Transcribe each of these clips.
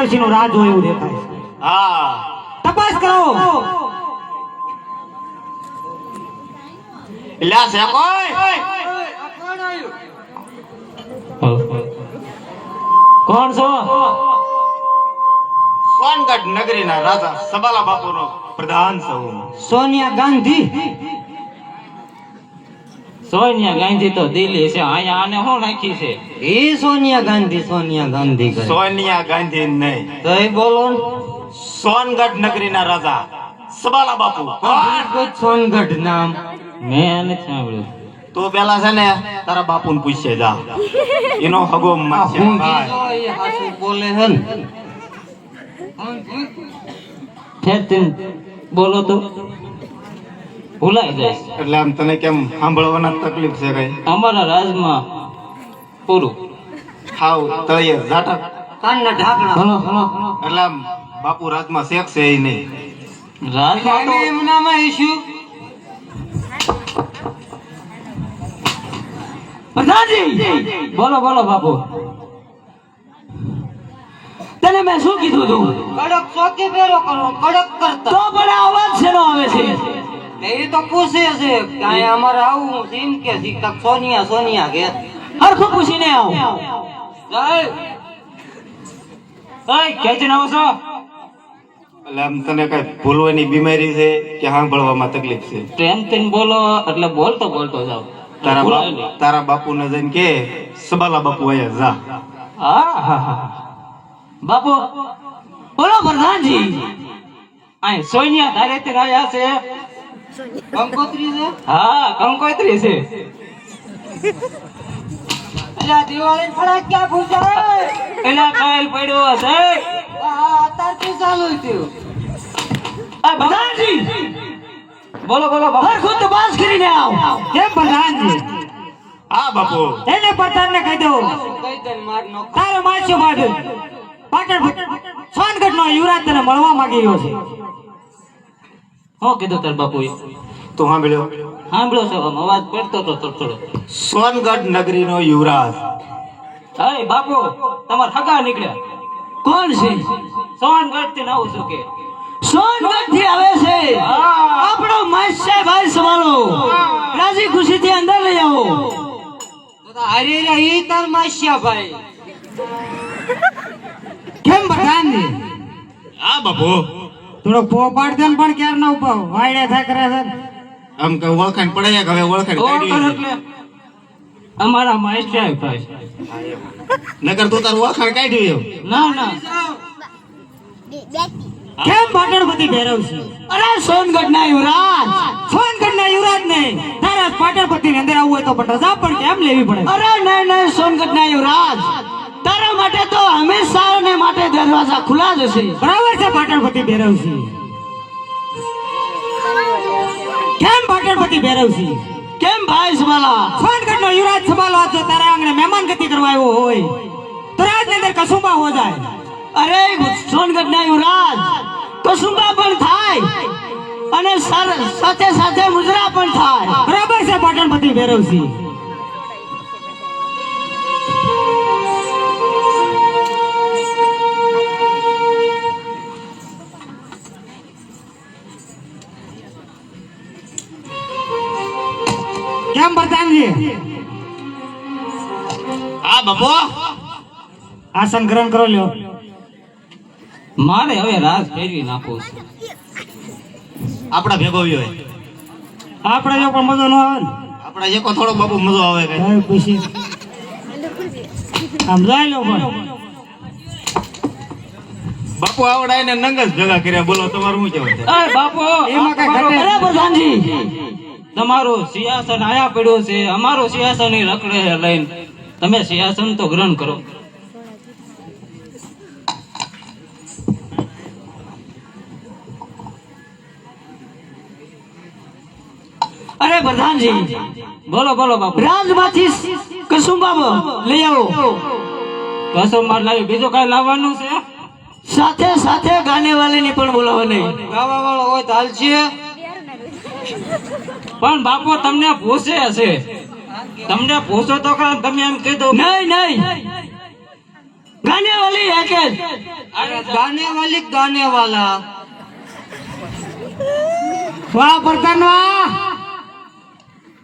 પાટણપતિ નો રાજ હોય એવું દેખાય. હા. તપાસ કરો. કોઈ કોણ છો? સોનગઢ નગરીના રાજા સબાલા બાપુનો પ્રધાન સૌ સોનિયા ગાંધી. સોનિયા ગાંધી તો દિલ્હી છે. અહીંયા આને શું નાખી છે? એ સોનિયા ગાંધી સોનિયા ગાંધી કરે. સોનિયા ગાંધી નહીં. તો એ બોલો ને. સોનગઢ નગરીના રાજા. સબાલા બાપુ. કોણ? સોનગઢ નામ. મેં નથી સાંભળ્યું. તો પેલા છે ને તારા બાપુ ને પૂછે જા. એનો હગો બોલે છે ને. બોલો તો. ભૂલાઈ જાય. છે. એટલે આમ તને કેમ સાંભળવાના તકલીફ છે કઈ? અમારા રાજમાં પૂરું. ખાવ તળિયે ઝાટક. કાનના ઢાંકણા. Hello hello. એટલે આમ બાપુ રાજમાં શેક છે એ નહીં. રાજમાં તો એમ એમનામાં ઈશ્યુ પ્રધાનજી બોલો બોલો બાપુ. તને મેં શું કીધું તું? કડક ચોકી ફેરો કરો કડક કરતા. તો બડા અવાજ શેનો આવે છે? એ તો પૂછે છે કે અહીંયા અમારે આવું છે એમ કે છે કાંઈક સોનિયા સોનિયા કે. હરખું પૂછીને આવ. જાય ઓય ક્યાંથી આવો છો. એટલે આમ તને કઈ ભૂલવાની બીમારી છે કે સાંભળવામાં તકલીફ છે? પ્રેમ તેમ બોલો એટલે બોલતો બોલતો જાવ તારા બાપુ તારા બાપુ ને જઈને કે સબાલા બાપુ અહીંયા જા. હા હા હા. બાપુ બોલો પ્રધાનજી. અહીં સોનિયા ધારે તે રહ્યા છે. કંકોત્રી છે? હા કંકોત્રી છે. એલા પડ્યો આ અત્યારથી ચાલુ થયું? આ પ્રધાનજી બોલો બોલો બાપુ. હરખું બાસ કરીને આવ. કેમ પ્રધાનજી હા બાપુ. એને પ્રધાનને કહી દો કઈ દે ને માર નો તારો માસ્યો બાજુ પાટણ સોનગઢ નો યુવરાજ તને મળવા માંગી રહ્યો છે. શું કીધું તાર બાપુએ? તો સાંભળ્યો. સાંભળ્યો છો આમ અવાજ પડતો હતો થોડો થોડો. સોનગઢ નગરીનો યુવરાજ. અરે બાપુ તમારા હગા નીકળ્યા. કોણ છે? સોનગઢથી નવું છું કે. સોનગઢથી આવે છે. આપણો માસ્ટર ભાઈ સવાલો રાજી ખુશી થી અંદર લઈ આવો. અરે તો હારે રે ઈ તાર માસ્યા ભાઈ. કેમ બધાને? હા બાપુ. થોડો પોપાડ દે ને પણ ક્યાર ના ઊભા વાયડે થા કરે છે. આમ કે ઓળખાણ પડે કે હવે ઓળખાણ કાઢી એટલે અમારા માસ્ટર ભાઈ. નકર તો તાર ઓળખાણ કાઢી ના ના. કેમ પાટણપતિ ભેરવ છે? અરે સોનગઢ ના યુવરાજ. સોનગઢ ના યુવરાજ ને તારા પાટણપતિ ની અંદર આવવું હોય તો પણ રજા પણ કેમ લેવી પડે? અરે નહીં નહીં સોનગઢ ના યુવરાજ. તારા માટે તો હંમેશા ને માટે દરવાજા ખુલ્લા જ હશે. બરાબર છે પાટણપતિ ભેરવ છે કેમ પાટણપતિ ભેરવ છે કેમ ભાઈ સંભાલા? સોનગઢ નો યુવરાજ સંભાળવા છે તારા આંગણે મહેમાન ગતિ કરવા આવ્યો હોય તો રાજ અંદર કસુંબા હો જાય. અરે સોનગઢ ના યુવરાજ કસુંબા પણ થાય અને સાથે સાથે મુજરા પણ થાય. બરાબર છે પાટણપતિ ભેરવ કેમ પ્રધાનજી હા બાપુ. આસન ગ્રહણ કરો લ્યો. મારે હવે રાજ ફેરવી નાખવું છે. આપડા ભેગો હોય. આપણે જો પણ મજો ન આવે ને. આપડા એકો થોડો બાપુ મજો આવે કે. આમ જાય લો પણ. બાપુ આવડાય ને નંગ જ ભેગા કર્યા. બોલો તમારું શું કેવું છે? બાપુ એમાં કઈ બરાબર ઘટે. તમારું સિંહાસન આયા પડ્યું છે અમારું સિંહાસન રખડે લઈને. તમે સિંહાસન તો ગ્રહણ કરો. અરે પ્રધાનજી બોલો બોલો બાપુ. રાજમાંથી કસુંબા લઈ આવો. કસો માર લાવી બીજું કઈ લાવવાનું છે? સાથે સાથે ગાનેવાલીની પણ બોલાવવાની ગાવા વાળો હોય તો હાલશે. પણ બાપો તમને પૂછે હશે. તમને પૂછો તો તમે એમ કીધું નહીં નહીં. ગાનેવાલી એક જ. ગાને વાલી ગાને વાલા વાહ પ્રધાન વાહ.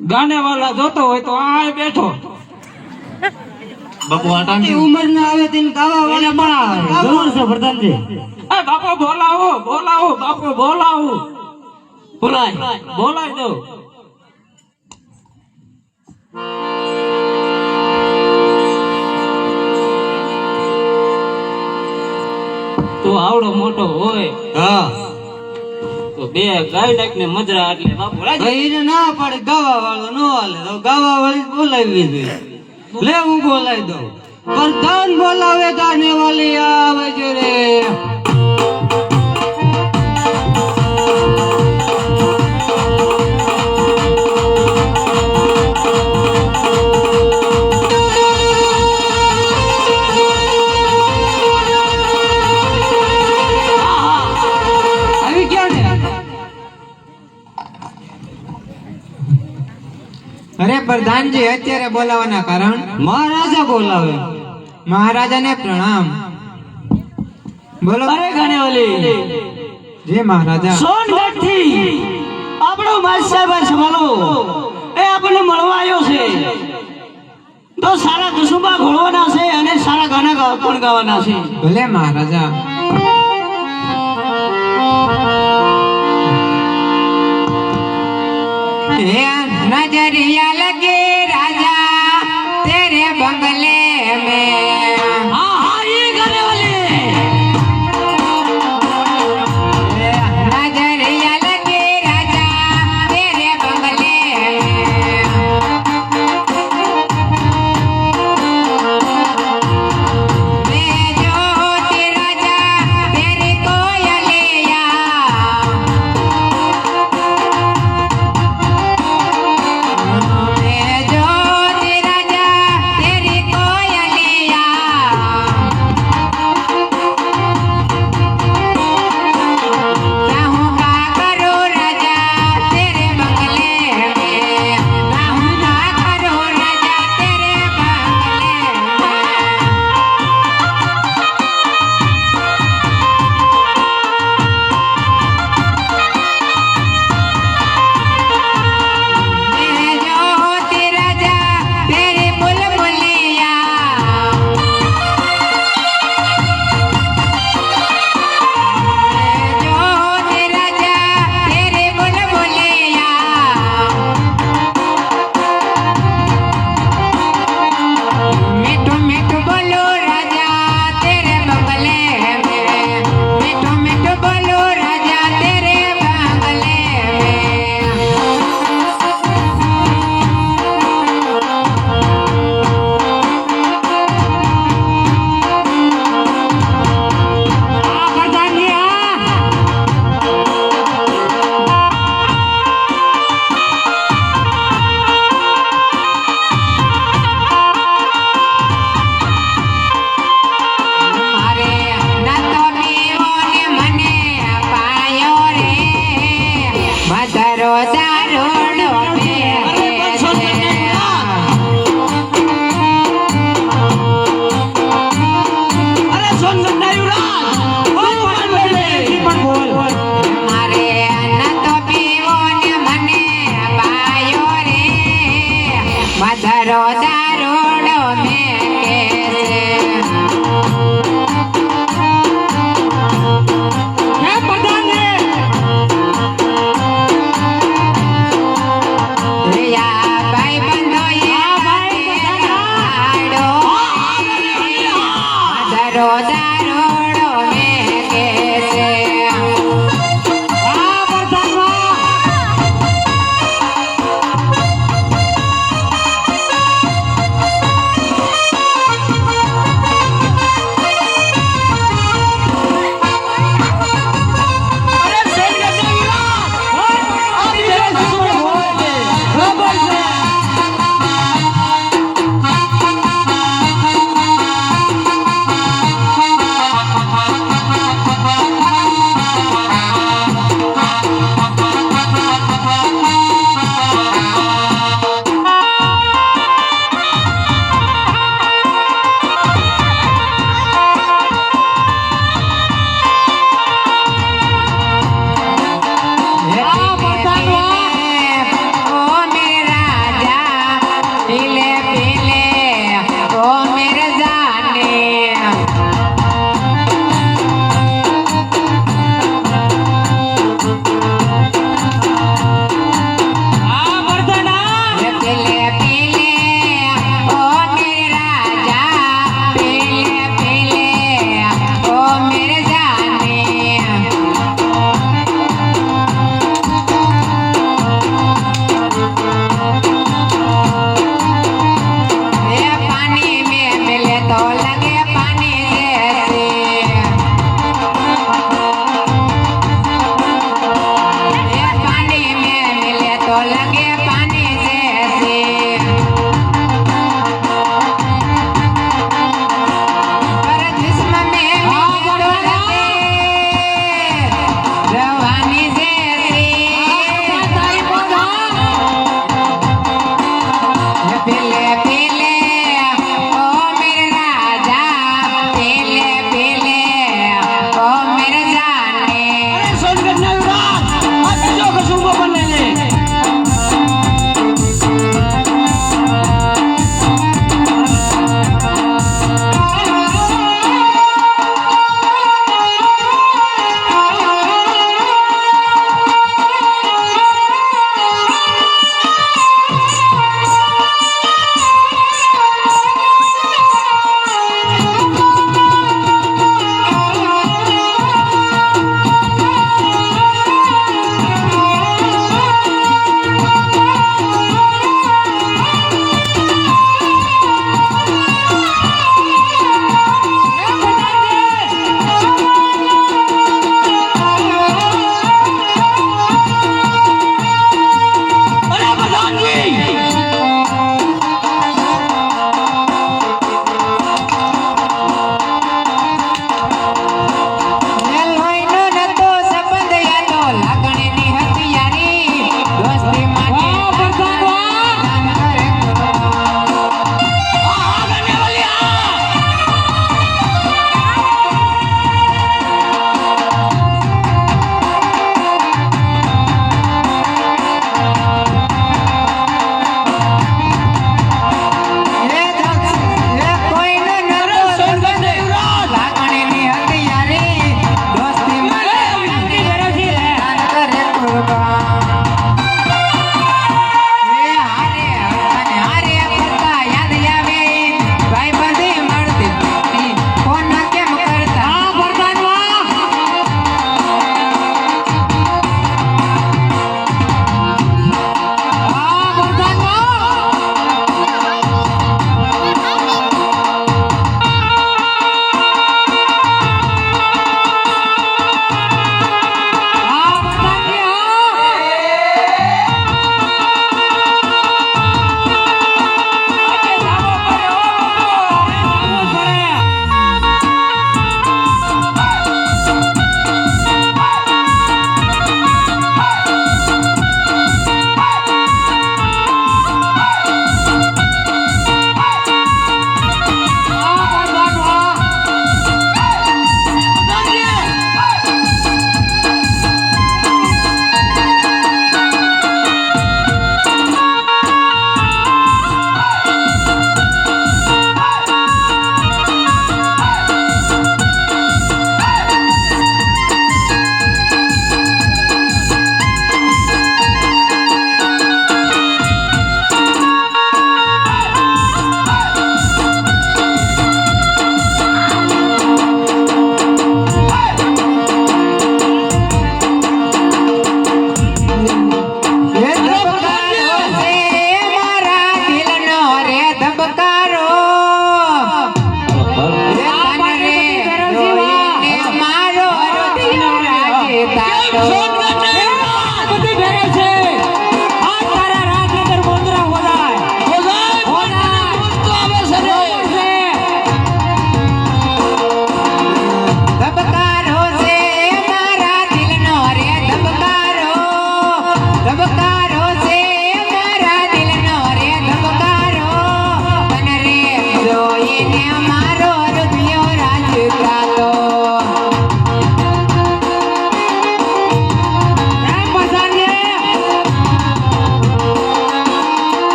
ગાને વાલા જોતો હોય તો આ બેઠો. બાપુ આટાની ઉંમર ના આવે તેને ગાવા એને વાળા. પણ. જરૂર છે પ્રધાનજી. એ બાપુ બોલાવો બોલાવો બાપુ બોલાવો. બોલાય બોલાય દો. તો આવડો મોટો હોય. હા. તો બે ગાય નાખીને મજરા એટલે બાપુ રાજી. ના પડે ગાવા વાળો નો હાલે. તો ગાવા વાળી બોલાવી જોઈએ લે હું બોલાવી દઉં. પ્રધાન બોલાવે ગાને વાલી આવે છે રે. અત્યારે બોલાવાના કારણ? મહારાજા બોલાવે. મહારાજાને પ્રણામ. બોલો. અરે ગાનેવાલી જે મહારાજા. સોનગઢથી આપણો માસ્ટર ભાઈ સંભાળો. એ આપણને મળવા આવ્યો છે. તો સારા કસુંબા ઘોળવાના છે અને સારા ગાના પણ ગાવાના છે. ભલે મહારાજા. નજરિયા લગે